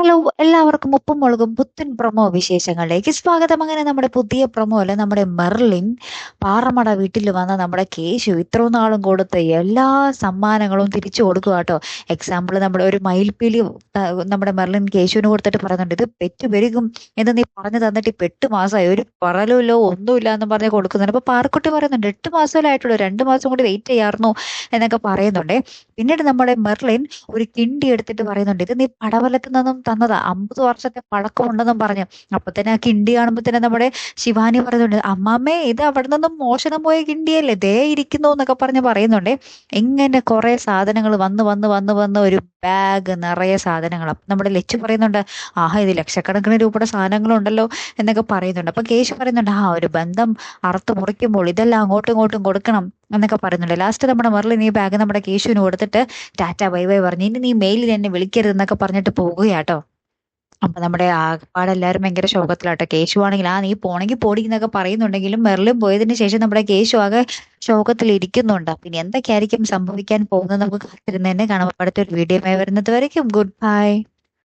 Hello എല്ലാവർക്കും ഉപ്പും മുളകും പുത്തൻ പ്രൊമോ വിശേഷങ്ങളിലേക്ക് സ്വാഗതം. അങ്ങനെ നമ്മുടെ പുതിയ പ്രൊമോ അല്ലെ നമ്മുടെ മെർലിൻ പാറമട വീട്ടിൽ വന്ന നമ്മുടെ കേശു ഇത്രയും നാളും കൊടുത്ത എല്ലാ സമ്മാനങ്ങളും തിരിച്ചു കൊടുക്കുക കേട്ടോ. എക്സാമ്പിൾ നമ്മുടെ ഒരു മയിൽപ്പീലി നമ്മുടെ മെർലിൻ കേശുവിന് കൊടുത്തിട്ട് പറയുന്നുണ്ട് ഇത് പെറ്റ് പെരുകും എന്ന് നീ പറഞ്ഞു തന്നിട്ട് ഇപ്പൊ എട്ട് മാസമായി ഒരു പറലുമില്ലോ ഒന്നുമില്ല എന്ന് പറഞ്ഞ് കൊടുക്കുന്നുണ്ട്. അപ്പൊ പാറക്കുട്ടി പറയുന്നുണ്ട് എട്ട് മാസമല്ലേ ആയിട്ടുള്ളൂ രണ്ട് മാസം കൂടി വെയിറ്റ് ചെയ്യാറുന്നു എന്നൊക്കെ പറയുന്നുണ്ടേ. പിന്നീട് നമ്മുടെ മെർലിൻ ഒരു കിണ്ടി എടുത്തിട്ട് പറയുന്നുണ്ട് ഇത് നീ പടവലത്ത് നിന്നും തന്നതാ. അമ്പത് വർഷത്തെ പഴക്കമുണ്ടെന്നും പറഞ്ഞു. അപ്പൊ തന്നെ ആ കിണ്ടി കാണുമ്പോ തന്നെ നമ്മുടെ ശിവാനി പറയുന്നുണ്ട് അമ്മാമ്മേ ഇത് അവിടെ നിന്നും മോഷണം പോയ കിണ്ടിയല്ലേ? ദേ ഇരിക്കുന്നു എന്നൊക്കെ പറഞ്ഞ് പറയുന്നുണ്ടേ. ഇങ്ങനെ കുറെ സാധനങ്ങൾ വന്ന് വന്ന് വന്ന് വന്ന് ഒരു ബാഗ് നിറയെ സാധനങ്ങൾ നമ്മുടെ ലച്ചു പറയുന്നുണ്ട് ആഹാ ഇത് ലക്ഷക്കണക്കിന് രൂപയുടെ സാധനങ്ങളുണ്ടല്ലോ എന്നൊക്കെ പറയുന്നുണ്ട്. അപ്പൊ കേശു പറയുന്നുണ്ട് ആ ഒരു ബന്ധം അറുത്ത് മുറിക്കുമ്പോൾ ഇതെല്ലാം അങ്ങോട്ടും ഇങ്ങോട്ടും കൊടുക്കണം എന്നൊക്കെ പറയുന്നുണ്ട്. ലാസ്റ്റ് നമ്മുടെ മറിൽ നീ ബാഗ് നമ്മുടെ കേശുവിന് കൊടുത്തിട്ട് ടാറ്റ ബൈ ബൈ പറഞ്ഞു ഇനി നീ മെയിലിൽ എന്നെ വിളിക്കരുത് എന്നൊക്കെ പറഞ്ഞിട്ട് പോകുകയാട്ടോ അപ്പൊ നമ്മുടെ ആകപ്പാടെല്ലാരും ഭയങ്കര ശോകത്തിലാട്ടോ. കേശു ആണെങ്കിൽ ആ നീ പോണെങ്കിൽ പോടി എന്നൊക്കെ പറയുന്നുണ്ടെങ്കിലും മെറിലും പോയതിനു ശേഷം നമ്മുടെ കേശു ആകെ ശോകത്തിൽ ഇരിക്കുന്നുണ്ട്. പിന്നെ എന്തൊക്കെയായിരിക്കും സംഭവിക്കാൻ പോകുന്നത് നമുക്ക് കാത്തിരുന്ന് തന്നെ കാണാം. അടുത്തൊരു വീഡിയോ വരുന്നത് വരയ്ക്കും. Good bye.